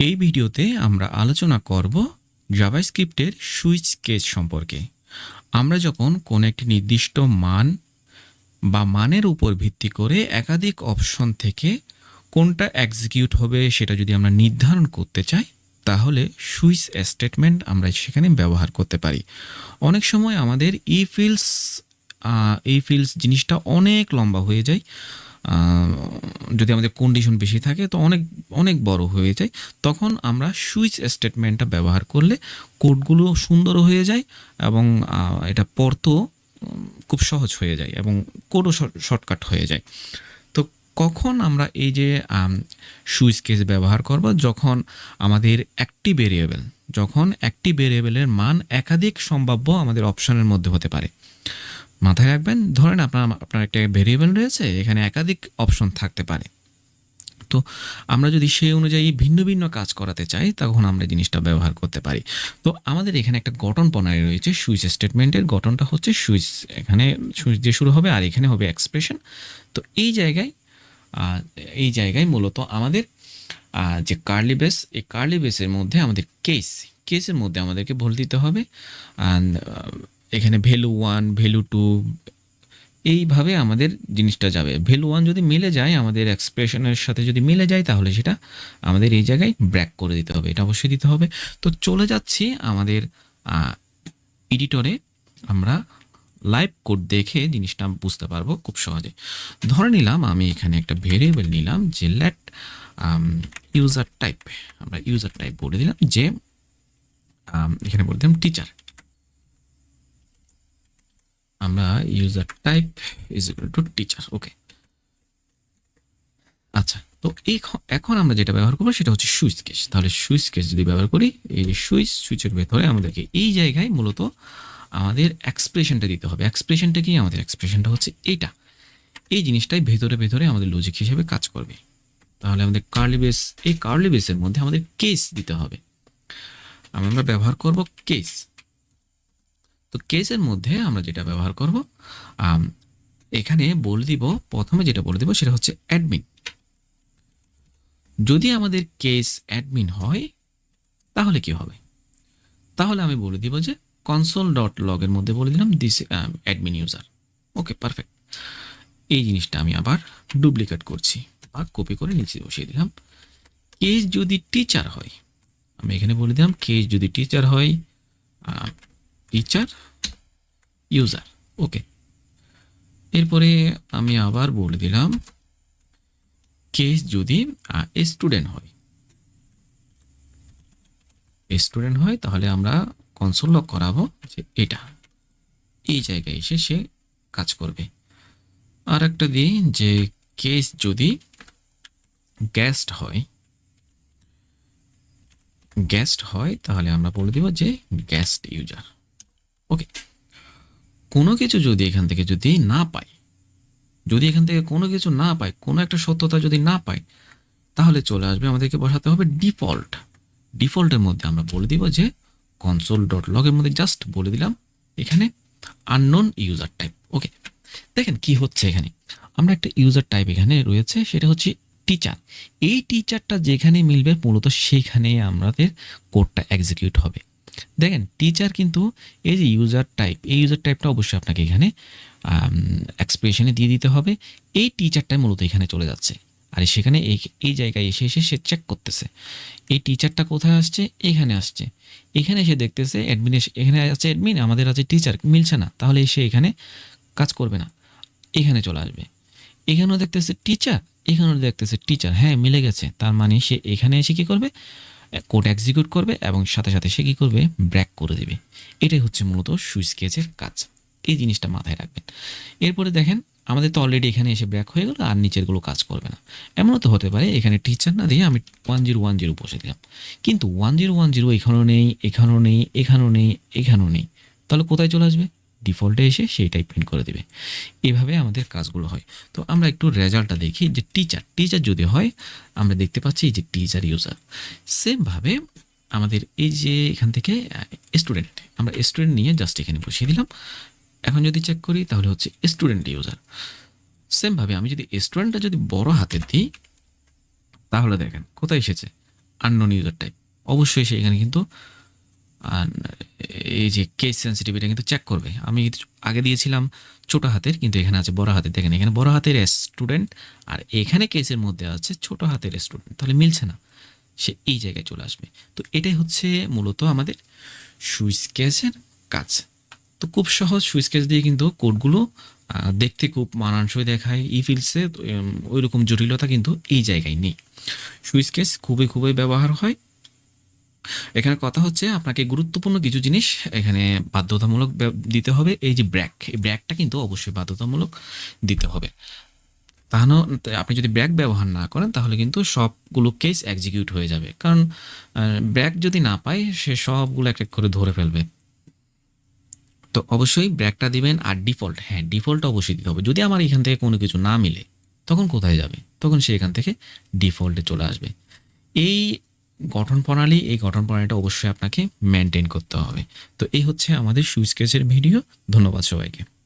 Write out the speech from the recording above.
এই ভিডিওতে আমরা আলোচনা করব জাভাস্ক্রিপ্টের সুইচ কেস সম্পর্কে। আমরা যখন কোনো একটি নির্দিষ্ট মান বা মানের উপর ভিত্তি করে একাধিক অপশন থেকে কোনটা এক্সিকিউট হবে সেটা যদি আমরা নির্ধারণ করতে চাই, তাহলে সুইচ স্টেটমেন্ট আমরা সেখানে ব্যবহার করতে পারি। অনেক সময় আমাদের ই ফিল্স এই ফিল্স জিনিসটা অনেক লম্বা হয়ে যায়। যদি আমাদের কন্ডিশন বেশি থাকে, তো অনেক অনেক বড় হয়ে যায়। তখন আমরা সুইচ স্টেটমেন্টটা ব্যবহার করলে কোডগুলো সুন্দর হয়ে যায় এবং এটা পড়তেও খুব সহজ হয়ে যায় এবং কোডও শর্টকাট হয়ে যায়। তো কখন আমরা এই যে সুইচ কেস ব্যবহার করব? যখন আমাদের একটি ভেরিয়েবল যখন একটি ভেরিয়েবলের মান একাধিক সম্ভাব্য আমাদের অপশনের মধ্যে হতে পারে। মাথায় রাখবেন, ধরেন আপনার আপনার একটা ভেরিয়েবল রয়েছে, এখানে একাধিক অপশন থাকতে পারে। তো আমরা যদি সেই অনুযায়ী ভিন্ন ভিন্ন কাজ করাতে চাই, তখন আমরা জিনিসটা ব্যবহার করতে পারি। তো আমাদের এখানে একটা গঠন প্রণালী রয়েছে, সুইচ স্টেটমেন্টের গঠনটা হচ্ছে সুইচ, এখানে সুইচ দিয়ে শুরু হবে, আর এখানে হবে এক্সপ্রেশন তো এই জায়গায় এই জায়গায় মূলত আমাদের যে কার্লি বেস এই কার্লি বেসের মধ্যে আমাদের কেস কেসের মধ্যে আমাদেরকে ভুল দিতে হবে। এখানে ভ্যালু ওয়ান, ভ্যালু টু, এইভাবে আমাদের জিনিসটা যাবে। ভ্যালু ওয়ান যদি মিলে যায়, আমাদের এক্সপ্রেশনের সাথে যদি মিলে যায়, তাহলে সেটা আমাদের এই জায়গায় ব্র্যাক করে দিতে হবে। এটা অবশ্যই দিতে হবে। তো চলে যাচ্ছি আমাদের এডিটরে। আমরা লাইভ কোড দেখে জিনিসটা বুঝতে পারব খুব সহজে। ধরে নিলাম আমি এখানে একটা ভেরিয়েবল নিলাম যে লেট ইউজার টাইপ আমরা ইউজার টাইপ বলে দিলাম যে এখানে বলে দিলাম টিচার আমরা user type is to teacher okay আচ্ছা তো এখন আমরা যেটা ব্যবহার করব সেটা হচ্ছে সুইচ কেস তাহলে সুইচ কেস যদি ব্যবহার করি, এই যে সুইচ সুইচের ভেতরে আমাদেরকে এই জায়গায় মূলত আমাদের এক্সপ্রেশনটা দিতে হবে। এক্সপ্রেশনটা কি? আমাদের এক্সপ্রেশনটা হচ্ছে এইটা এই জিনিসটাই ভেতরে ভেতরে আমাদের লজিক হিসেবে কাজ করবে। তাহলে আমাদের কার্লি বেস এই কার্লি বেসের মধ্যে আমাদের কেস দিতে হবে। আমরা ব্যবহার করব কেস তো কেসের মধ্যে আমরা যেটা ব্যবহার করব এখানে বলে দিব, প্রথমে যেটা বলে দিব সেটা হচ্ছে অ্যাডমিন যদি আমাদের কেস অ্যাডমিন হয়, তাহলে কি হবে? তাহলে আমি বলে দিব যে কনসোল ডট লগের মধ্যে বলে দিলাম this admin user okay perfect এই জিনিসটা আমি আবার ডুপ্লিকেট করছি বা কপি করে নিচে বসিয়ে দিলাম। কেস যদি টিচার হয়, আমি এখানে বলে দিলাম, কেস যদি টিচার হয় টিচার ইউজার ওকে এরপরে আমি আবার বলে দিলাম কেস যদি স্টুডেন্ট হয়। স্টুডেন্ট হয়, তাহলে আমরা কনসোল লক করাবো যে এটা। এই জায়গায় এসে সে কাজ করবে। আর একটা দিই যে কেস যদি গেস্ট হয় গেস্ট হয়, তাহলে আমরা বলে দিব যে গেস্ট ইউজার ওকে কোনো কিছু যদি এখান থেকে যদি না পাই, যদি এখান থেকে কোনো কিছু না পাই, কোনো একটা সত্যতা যদি না পাই, তাহলে চলে আসবে আমাদেরকে বসাতে হবে ডিফল্ট। ডিফল্টের মধ্যে আমরা বলে দিব যে কনসোল ডট লগের মধ্যে জাস্ট বলে দিলাম এখানে আননোন ইউজার টাইপ ওকে দেখেন কি হচ্ছে এখানে। আমরা একটা ইউজার টাইপ এখানে রয়েছে, সেটা হচ্ছে টিচার এই টিচারটা যেখানে মিলবে, মূলত সেখানে আমাদের কোডটা এক্সিকিউট হবে। দেখেন টিচার কিন্তু এই যে ইউজার টাইপ এই ইউজার টাইপটা অবশ্যই আপনাকে এখানে এক্সপ্রেশনে দিয়ে দিতে হবে। এই টিচারটাই মূলত এখানে চলে যাচ্ছে। আর সেখানে এই এই জায়গায় এসে এসে সে চেক করতেছে। এই টিচারটা কোথায় আসছে? এখানে আসছে। এখানে এসে দেখতেছে অ্যাডমিন এখানে আছে অ্যাডমিন আমাদের আছে টিচার মিলছে না। তাহলে সে এখানে কাজ করবে না। এখানে চলে আসবে। এখানেও দেখতেছে টিচার এখানেও দেখতেছে টিচার হ্যাঁ মিলে গেছে। তার মানে সে এখানে এসে কী করবে? কোড এক্সিকিউট করবে এবং সাথে সাথে সে কী করবে? ব্র্যাক করে দেবে। এটাই হচ্ছে মূলত সুইচ কেজের কাজ। এই জিনিসটা মাথায় রাখবেন। এরপরে দেখেন, আমাদের তো অলরেডি এখানে এসে ব্র্যাক হয়ে গেলো, আর নিচেরগুলো কাজ করবে না। এমনও তো হতে পারে, এখানে টিচার না দিয়ে আমি ওয়ান জিরো ওয়ান জিরো বসে দিলাম। কিন্তু ওয়ান জিরো ওয়ান জিরো এখানেও নেই এখানেও নেই এখানেও নেই এখানেও নেই। তাহলে কোথায় চলে আসবে? ডিফল্টে এসে সেইটাই প্রিন্ট করে দেবে। এভাবে আমাদের কাজগুলো হয়। তো আমরা একটু রেজাল্টটা দেখি যে টিচার টিচার যদি হয়, আমরা দেখতে পাচ্ছি যে টিচার ইউজার সেমভাবে আমাদের এই যে এখান থেকে স্টুডেন্ট আমরা স্টুডেন্ট নিয়ে জাস্ট এখানে বসিয়ে দিলাম। এখন যদি চেক করি, তাহলে হচ্ছে স্টুডেন্ট ইউজার সেমভাবে আমি যদি স্টুডেন্টটা যদি বড় হাতে দিই, তাহলে দেখেন, কোথায় এসেছে? আননোন ইউজার টাইপ অবশ্যই সেখানে কিন্তু আর এই যে কেস সেন্সিটিভ এটা কিন্তু চেক করবে। আমি আগে দিয়েছিলাম ছোট হাতের, কিন্তু এখানে আছে বড় হাতের। দেখেন, এখানে বড় হাতের স্টুডেন্ট আর এখানে কেসের মধ্যে আছে ছোট হাতের স্টুডেন্ট তাহলে মিলছে না। সে এই জায়গায় চলে আসবে। তো এটাই হচ্ছে মূলত আমাদের সুইচ কেসের কাজ। তো খুব সহজ সুইচ কেস দিয়ে কিন্তু কোডগুলো দেখতে খুব মানানসই দেখায়। ই ফিল্ডসে ওই রকম জটিলতা কিন্তু এই জায়গায় নেই। সুইচ কেস খুবই খুবই ব্যবহার হয়। এখানে কথা হচ্ছে আপনাকে গুরুত্বপূর্ণ কিছু জিনিস এখানে বাধ্যতামূলক দিতে হবে, এই যে ব্র্যাক। এই ব্র্যাকটা কিন্তু অবশ্যই বাধ্যতামূলক দিতে হবে। তাহলে আপনি যদি ব্র্যাক ব্যবহার না করেন, তাহলে কিন্তু সবগুলো কেস এক্সিকিউট হয়ে যাবে। কারণ ব্র্যাক যদি না পায়, সে সবগুলো এক এক করে ধরে ফেলবে। তো অবশ্যই ব্র্যাকটা দিবেন আর ডিফল্ট হ্যাঁ ডিফল্ট অবশ্যই দিতে হবে। যদি আমার এখান থেকে কোনো কিছু না মিলে, তখন কোথায় যাবে? তখন সে এখান থেকে ডিফল্টে চলে আসবে। এই গঠন প্রণালী এই গঠন প্রণালীটা অবশ্যই আপনাকে মেনটেন করতে হবে। তো এই হচ্ছে আমাদের সুইচ কেসের ভিডিও ধন্যবাদ সবাইকে।